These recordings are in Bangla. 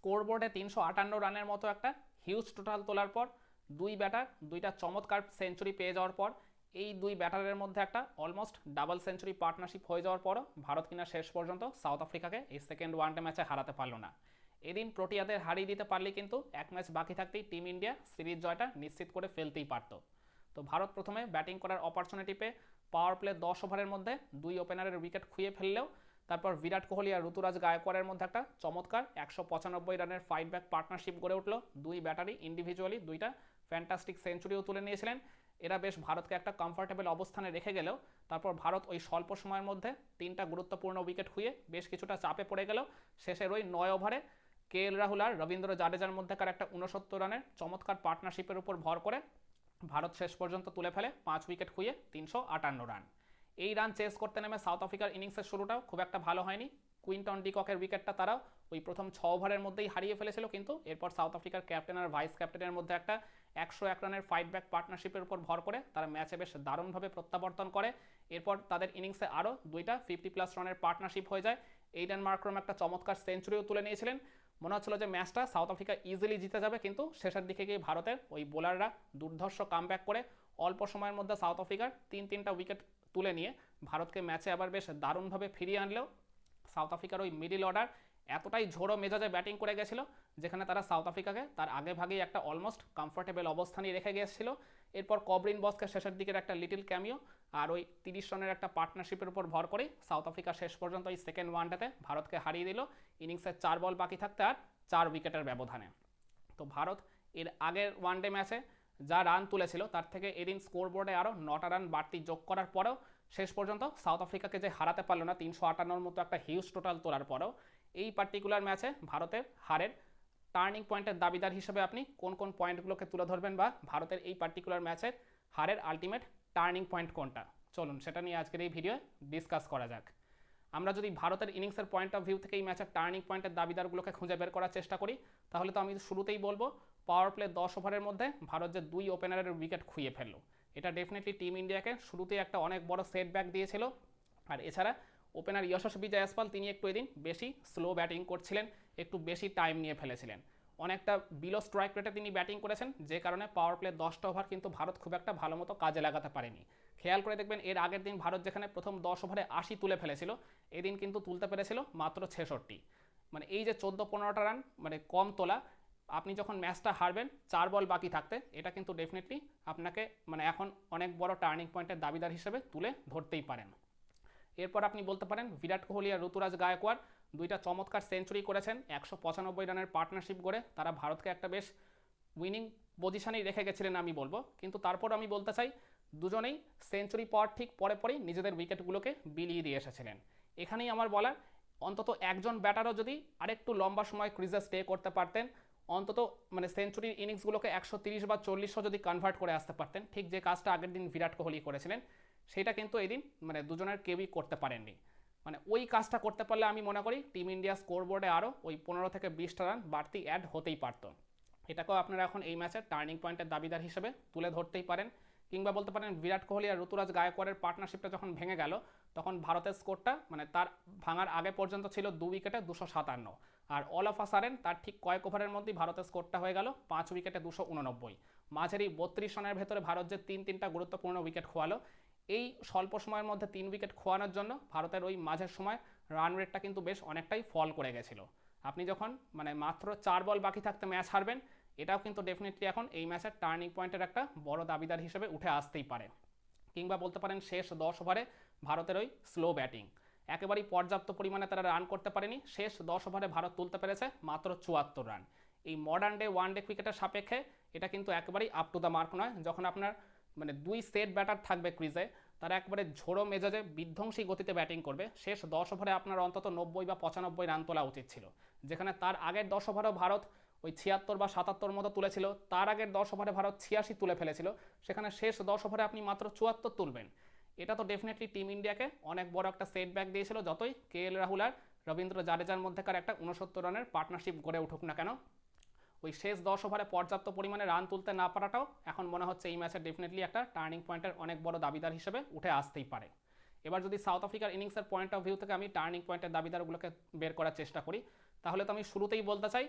স্কোরবোর্ডে তিনশো আটান্ন রানের মতো একটা হিউজ টোটাল তোলার পর, দুই ব্যাটার, দুইটা চমৎকার সেঞ্চুরি পেয়ে যাওয়ার পর, এই দুই ব্যাটারের মধ্যে একটা অলমোস্ট ডাবল সেঞ্চুরি পার্টনারশিপ হয়ে যাওয়ার পরও ভারত কিনা শেষ পর্যন্ত সাউথ আফ্রিকাকে এই সেকেন্ড ওয়ানডে ম্যাচে হারাতে পারল না। এদিন প্রোটিয়াদের হারিয়ে দিতে পারলে কিন্তু এক ম্যাচ বাকি থাকতেই টিম ইন্ডিয়া সিরিজ জয়টা নিশ্চিত করে ফেলতেই পারত। তো ভারত প্রথমে ব্যাটিং করার অপরচুনিটি পেয়ে পাওয়ার প্লে দশ ওভারের মধ্যে দুই ওপেনারের উইকেট খুঁয়ে ফেললেও তারপর বিরাট কোহলি আর ঋতুরাজ গায়কোয়াড়ের মধ্যে একটা চমৎকার একশো পঁচানব্বই রানের ফাইট ব্যাক পার্টনারশিপ গড়ে উঠল। দুই ব্যাটারি ইন্ডিভিজুয়ালি দুইটা ফ্যান্টাস্টিক সেঞ্চুরিও তুলে নিয়েছিলেন। এরা বেশ ভারতকে একটা কমফোর্টেবল অবস্থানে রেখে গেলেও, তারপর ভারত ওই স্বল্প সময়ের মধ্যে তিনটা গুরুত্বপূর্ণ উইকেট খুইয়ে বেশ কিছুটা চাপে পড়ে গেল শেষের ওই নয় ওভারে কে এল রাহুল আর রবীন্দ্র জাডেজার মধ্যেকার একটা উনসত্তর রানের চমৎকার পার্টনারশিপের উপর ভর করে, ভারত শেষ পর্যন্ত তুলে ফেলে পাঁচ উইকেট খুইয়ে তিনশো আটান্ন রান। এই রান চেস করতে নেমে সাউথ আফ্রিকার ইনিংসের শুরুটাও খুব একটা ভালো হয়নি। কুইন্টন ডিককের উইকেটটা তারাও ওই প্রথম ছ ওভারের মধ্যেই হারিয়ে ফেলেছিল, কিন্তু এরপর সাউথ আফ্রিকার ক্যাপ্টেন আর ভাইস ক্যাপ্টেনের মধ্যে একটা একশো এক রানের ফাইট ব্যাক পার্টনারশিপের উপর ভর করে তারা ম্যাচে বেশ দারুণভাবে প্রত্যাবর্তন করে। এরপর তাদের ইনিংসে আরও দুইটা ফিফটি প্লাস রানের পার্টনারশিপ হয়ে যায়। এইডেন মার্ক্রম একটা চমৎকার সেঞ্চুরিও তুলে নিয়েছিলেন। মনে হচ্ছিল যে ম্যাচটা সাউথ আফ্রিকা ইজিলি জিতে যাবে, কিন্তু শেষের দিকে গিয়ে ভারতের ওই বোলাররা দুর্ধর্ষ কামব্যাক করে অল্প সময়ের মধ্যে সাউথ আফ্রিকার তিন তিনটা উইকেট তুলে নিয়ে ভারতকে ম্যাচে আবার বেশ দারুণভাবে ফিরিয়ে আনলেও সাউথ আফ্রিকার ওই মিডিল অর্ডার এতটাই ঝোড়ো মেজাজে ব্যাটিং করে গেছিল, যেখানে তারা সাউথ আফ্রিকাকে তার আগে ভাগেই একটা অলমোস্ট কমফোর্টেবল অবস্থানই রেখে গিয়েছিল। এরপর কবরিন বসকে শেষের দিকের একটা লিটিল ক্যামিও আর ওই তিরিশ রানের একটা পার্টনারশিপের উপর ভর করে সাউথ আফ্রিকা শেষ পর্যন্ত ওই সেকেন্ড ওয়ানডেতে ভারতকে হারিয়ে দিল। ইনিংসের চার বল বাকি থাকতে আর চার উইকেটের ব্যবধানে। তো ভারত এর আগের ওয়ানডে ম্যাচে যা রান তুলেছিল, তার থেকে এদিন স্কোরবোর্ডে আরও নটা রান বাড়তি যোগ করার পরেও শেষ পর্যন্ত সাউথ আফ্রিকাকে যে হারাতে পারল না, তিনশো আটান্নর মতো একটা হিউজ টোটাল তোলার পরেও, এই পার্টিকুলার ম্যাচে ভারতের হারের টার্নিং পয়েন্টের দাবিদার হিসেবে আপনি কোন কোন পয়েন্টগুলোকে তুলে ধরবেন বা ভারতের এই পার্টিকুলার ম্যাচের হারের আলটিমেট টার্নিং পয়েন্ট কোনটা? চলুন, সেটা নিয়ে আজকের এই ভিডিও ডিসকাস করা যাক। আমরা যদি ভারতের ইনিংসের পয়েন্ট অফ ভিউ থেকে এই ম্যাচের টার্নিং পয়েন্টের দাবিদারগুলোকে খুঁজে বের করার চেষ্টা করি, তাহলে তো আমি শুরুতেই বলব পাওয়ার প্লে দশ ওভারের মধ্যে ভারত যে দুই ওপেনারের উইকেট খুইয়ে ফেলল। এটা ডেফিনেটলি টিম ইন্ডিয়াকে শুরুতেই একটা অনেক বড় সেটব্যাক দিয়েছিল। আর এছাড়া ওপেনার যশস্বী জয়সপাল তিনি একটু এদিন বেশি স্লো ব্যাটিং করছিলেন, একটু বেশি টাইম নিয়ে ফেলেছিলেন। অনেকটা বিলো স্ট্রাইক রেটে তিনি ব্যাটিং করেছেন, যে কারণে পাওয়ার প্লে দশটা ওভার কিন্তু ভারত খুব একটা ভালো মতো কাজে লাগাতে পারেনি। খেয়াল করে দেখবেন এর আগের দিন ভারত যেখানে প্রথম দশ ওভারে আশি তুলে ফেলেছিল, এদিন কিন্তু তুলতে পেরেছিল মাত্র ছেষট্টি। মানে এই যে চোদ্দ পনেরোটা রান মানে কম তোলা, আপনি যখন ম্যাচটা হারবেন, চার বল বাকি থাকতে, এটা কিন্তু ডেফিনেটলি আপনাকে মানে এখন অনেক বড় টার্নিং পয়েন্টের দাবিদার হিসেবে তুলে ধরতেই পারেন। এরপর আপনি বলতে পারেন, বিরাট কোহলি আর ঋতুরাজ গায়কোয়াড় দুইটা চমৎকার সেঞ্চুরি করেছেন, একশো পঁচানব্বই রানের পার্টনারশিপ গড়ে তারা ভারতকে একটা বেশ উইনিং পজিশনেই রেখে গেছিলেন আমি বলব। কিন্তু তারপর আমি বলতে চাই দুজনেই সেঞ্চুরি পাওয়ার ঠিক পরে পরেই নিজেদের উইকেটগুলোকে বিলিয়ে দিয়ে এসেছিলেন। এখানেই আমার বলার, অন্তত একজন ব্যাটারও যদি আরেকটু লম্বা সময় ক্রিজে স্টে করতে পারতেন, অন্তত মানে সেঞ্চুরির ইনিংসগুলোকে একশো তিরিশ বা চল্লিশশো যদি কনভার্ট করে আসতে পারতেন, ঠিক যে কাজটা আগের দিন বিরাট কোহলি করেছিলেন, সেটা কিন্তু এদিন মানে দুজনের কেউই করতে পারেননি। মানে ওই কাজটা করতে পারলে আমি মনে করি টিম ইন্ডিয়া স্কোর বোর্ডে আরও ওই পনেরো থেকে বিশটা রান বাড়তি অ্যাড হতেই পারতো। এটাকেও আপনারা এখন এই ম্যাচের টার্নিং পয়েন্টের দাবিদার হিসেবে তুলে ধরতেই পারেন। কিংবা বলতে পারেন বিরাট কোহলি আর ঋতুরাজ গায়কোয়াড়ের পার্টনারশিপটা যখন ভেঙে গেল, তখন ভারতের স্কোরটা মানে তার ভাঙার আগে পর্যন্ত ছিল দু উইকেটে দুশো সাতান্ন। আর অল অফ আসারেন তার ঠিক কয়েক ওভারের মধ্যেই ভারতের স্কোরটা হয়ে গেল পাঁচ উইকেটে দুশো উননব্বই। মাঝের এই বত্রিশ রানের ভেতরে ভারত যে তিন তিনটা গুরুত্বপূর্ণ উইকেট খোয়ালো, এই স্বল্প সময়ের মধ্যে তিন উইকেট খোয়ানোর জন্য ভারতের ওই মাঝের সময় রান রেটটা কিন্তু বেশ অনেকটাই ফল করে গেছিল। আপনি যখন মানে মাত্র চার বল বাকি থাকতে ম্যাচ হারবেন এটাও কিন্তু ডেফিনেটলি এখন এই ম্যাচের টার্নিং পয়েন্টের একটা বড় দাবিদার হিসেবে উঠে আসতেই পারে। কিংবা বলতে পারেন শেষ দশ ওভারে ভারতের ওই স্লো ব্যাটিং একেবারেই পর্যাপ্ত পরিমাণে তারা রান করতে পারেনি। শেষ দশ ওভারে ভারত তুলতে পেরেছে মাত্র চুয়াত্তর রান এই মডার্ন ডে ওয়ান ডে ক্রিকেটের সাপেক্ষে এটা কিন্তু একেবারেই আপ টু দ্য মার্ক নয়। যখন আপনার মানে দুই সেট ব্যাটার থাকবে ক্রিজে তারা একবারে ঝোড়ো মেজাজে বিধ্বংসী গতিতে ব্যাটিং করবে। শেষ দশ ওভারে আপনার অন্তত নব্বই বা পঁচানব্বই রান তোলা উচিত ছিল। যেখানে তার আগের দশ ওভারেও ভারত ওই ছিয়াত্তর বা সাতাত্তর মতো তুলেছিল। তার আগের দশ ওভারে ভারত ছিয়াশি তুলে ফেলেছিল। সেখানে শেষ দশ ওভারে আপনি মাত্র চুয়াত্তর তুলবেন। এটা তো ডেফিনেটলি টিম ইন্ডিয়াকে অনেক বড় একটা সেটব্যাক দিয়েছিল, যতই কে এল রাহুল আর রবীন্দ্র জাডেজার মধ্যেকার একটা উনসত্তর রানের পার্টনারশিপ গড়ে উঠুক না কেন। ওই শেষ দশ ওভারে পর্যাপ্ত পরিমাণে রান তুলতে না পারাটাও এখন মনে হচ্ছে এই ম্যাচে ডেফিনেটলি একটা টার্নিং পয়েন্টের অনেক বড় দাবিদার হিসেবে উঠে আসতেই পারে। এবার যদি সাউথ আফ্রিকার ইনিংসের পয়েন্ট অফ ভিউ থেকে আমি টার্নিং পয়েন্টের দাবিদারগুলোকে বের করার চেষ্টা করি, তাহলে তো আমি শুরুতেই বলতে চাই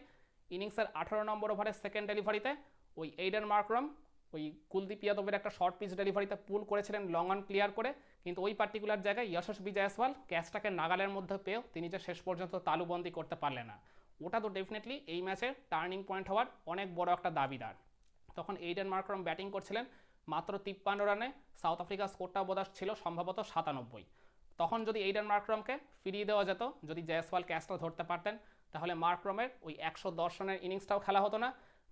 ইনিংসের আঠারো নম্বর ওভারের সেকেন্ড ডেলিভারিতে ওই এইডেন মার্করম ওই কুলদীপ যাদবের একটা শর্ট পিচ ডেলিভারিতে পুল করেছিলেন লং অন ক্লিয়ার করে। কিন্তু ওই পার্টিকুলার জায়গায় যশস্বী জয়সওয়াল ক্যাচটাকে নাগালের মধ্যে পেয়েও তিনি যে শেষ পর্যন্ত তালুবন্দি করতে পারলেন না। ওটা তো ডেফিনেটলি এই ম্যাচের টার্নিং পয়েন্ট হওয়ার অনেক বড় একটা দাবিদার। তখন এইডেন মার্করম ব্যাটিং করছিলেন মাত্র তিপ্পান্ন রানে সাউথ আফ্রিকার স্কোরটা বোধ ছিল সম্ভবত সাতানব্বই। তখন যদি এইডেন মার্করমকে ফিরিয়ে দেওয়া যেত, যদি জয়সওয়াল ক্যাচটা ধরতে পারতেন তাহলে মার্করমের ওই একশো দশ রানের ইনিংসটাও খেলা হতো না।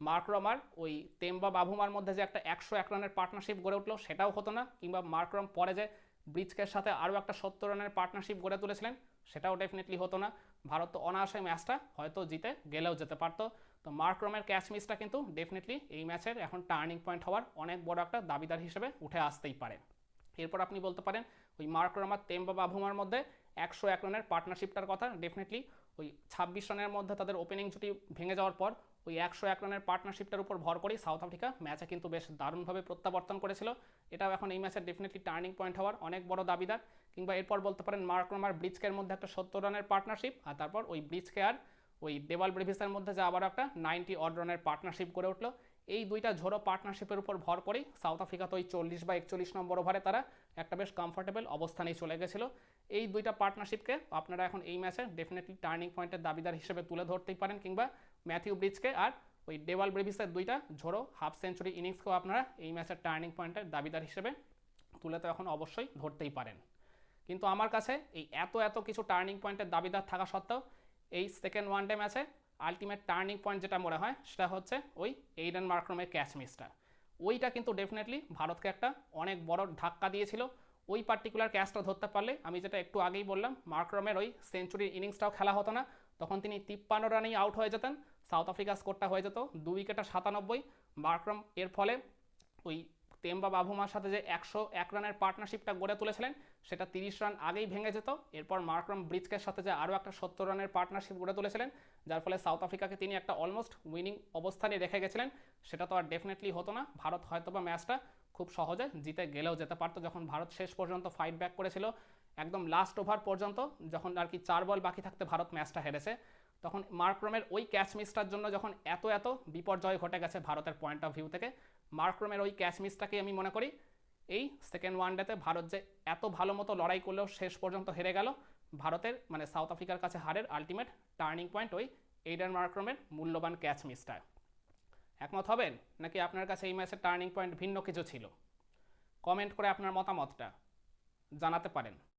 মার্করম আর ওই তেম্বা বাভুমার মধ্যে যে একটা একশো এক রানের পার্টনারশিপ গড়ে উঠল, সেটাও হতো না। কিংবা মার্করম পরে যে ব্রিজকের সাথে আরও একটা সত্তর রানের পার্টনারশিপ গড়ে তুলেছিলেন, সেটাও ডেফিনেটলি হতো না। ভারত তো অনায়াসে ম্যাচটা হয়তো জিতে গেলেও যেতে পারতো। তো মার্করমের ক্যাচ মিসটা কিন্তু ডেফিনেটলি এই ম্যাচের এখন টার্নিং পয়েন্ট হওয়ার অনেক বড় একটা দাবিদার হিসেবে উঠে আসতেই পারে। এরপর আপনি বলতে পারেন, ওই মার্করম আর তেম্বা বাভুমার মধ্যে একশো এক রানের পার্টনারশিপটার কথা ডেফিনেটলি ওই ছাব্বিশ রানের মধ্যে তাদের ওপেনিং জুটি ভেঙে যাওয়ার পর ওই একশো এক রানের পার্টনারশিপটার উপর ভর করেই সাউথ আফ্রিকা ম্যাচে কিন্তু বেশ দারুণভাবে প্রত্যাবর্তন করেছিল। এটাও এখন এই ম্যাচের ডেফিনেটলি টার্নিং পয়েন্ট হওয়ার অনেক বড় দাবিদার। কিংবা এরপর বলতে পারেন মার্করম আর ব্রিজকের মধ্যে একটা সত্তর রানের পার্টনারশিপ আর তারপর ওই ব্রিজকে আর ওই দেওয়াল ব্রেভিসের মধ্যে যে আবার একটা নাইনটি অড রানের পার্টনারশিপ গড়ে উঠল। এই দুইটা ঝোড়ো পার্টনারশিপের উপর ভর করেই সাউথ আফ্রিকা তো ওই চল্লিশ বা একচল্লিশ নম্বর ওভারে তারা একটা বেশ কমফোর্টেবল অবস্থানেই চলে গেছিল। এই দুইটা পার্টনারশিপকে আপনারা এখন এই ম্যাচে ডেফিনেটলি টার্নিং পয়েন্টের দাবিদার হিসেবে তুলে ধরতেই পারেন কিংবা ম্যাথিউ ব্রিজকে আর ওই ডেওয়াল ব্রেভিসের দুইটা ঝোড়ো হাফ সেঞ্চুরি ইনিংসকেও আপনারা এই ম্যাচের টার্নিং পয়েন্টের দাবিদার হিসেবে তুলে তো এখন অবশ্যই ধরতেই পারেন। কিন্তু আমার কাছে এই এত এত কিছু টার্নিং পয়েন্টের দাবিদার থাকা সত্ত্বেও এই সেকেন্ড ওয়ান ডে ম্যাচে আলটিমেট টার্নিং পয়েন্ট যেটা মনে হয় সেটা হচ্ছে ওই এইডেন মার্ক্রমের ক্যাচ মিসটা ওইটা কিন্তু ডেফিনেটলি ভারতকে একটা অনেক বড় ধাক্কা দিয়েছিল। ওই পার্টিকুলার ক্যাচটা ধরতে পারলে, আমি যেটা একটু আগেই বললাম মার্ক্রমের ওই সেঞ্চুরির ইনিংসটাও খেলা হতো না। তখন তিনি তিপ্পান্ন রানেই আউট হয়ে যেতেন সাউথ আফ্রিকার স্কোরটা হয়ে যেত, দু উইকেটে সাতানব্বই। মার্ক্রম এর ফলে ওই তেম্বা বাভুমার সাথে যে একশো এক রানের পার্টনারশিপটা গড়ে তুলেছিলেন, সেটা তিরিশ রান আগেই ভেঙে যেত। এরপর মার্ক্রম ব্রিজকের সাথে যে আরও একটা সত্তর রানের পার্টনারশিপ গড়ে তুলেছিলেন, যার ফলে সাউথ আফ্রিকাকে তিনি একটা অলমোস্ট উইনিং অবস্থানে রেখে গেছিলেন, সেটা তো আর ডেফিনেটলি হতো না। ভারত হয়তো বা ম্যাচটা খুব সহজে জিতে গেলেও যেতে পারতো। যখন ভারত শেষ পর্যন্ত ফাইট ব্যাক করেছিল, একদম লাস্ট ওভার পর্যন্ত, যখন আর কি চার বল বাকি থাকতে ভারত ম্যাচটা হেরেছে, তখন মার্ক্রমের ওই ক্যাচ মিসটার জন্য যখন এত এত বিপর্যয় ঘটে গেছে ভারতের পয়েন্ট অফ ভিউ থেকে মার্ক্রমের ওই ক্যাচ মিসটাকে আমি মনে করি, এই সেকেন্ড ওয়ানডেতে ভারত যে এত ভালো মতো লড়াই করলেও শেষ পর্যন্ত হেরে গেল, ভারতের মানে সাউথ আফ্রিকার কাছে হারের আলটিমেট টার্নিং পয়েন্ট ওই এইডেন মার্ক্রমের মূল্যবান ক্যাচ মিসটা একমত হবেন? নাকি আপনার কাছে এই ম্যাচের টার্নিং পয়েন্ট ভিন্ন কিছু ছিল? কমেন্ট করে আপনার মতামতটা জানাতে পারেন।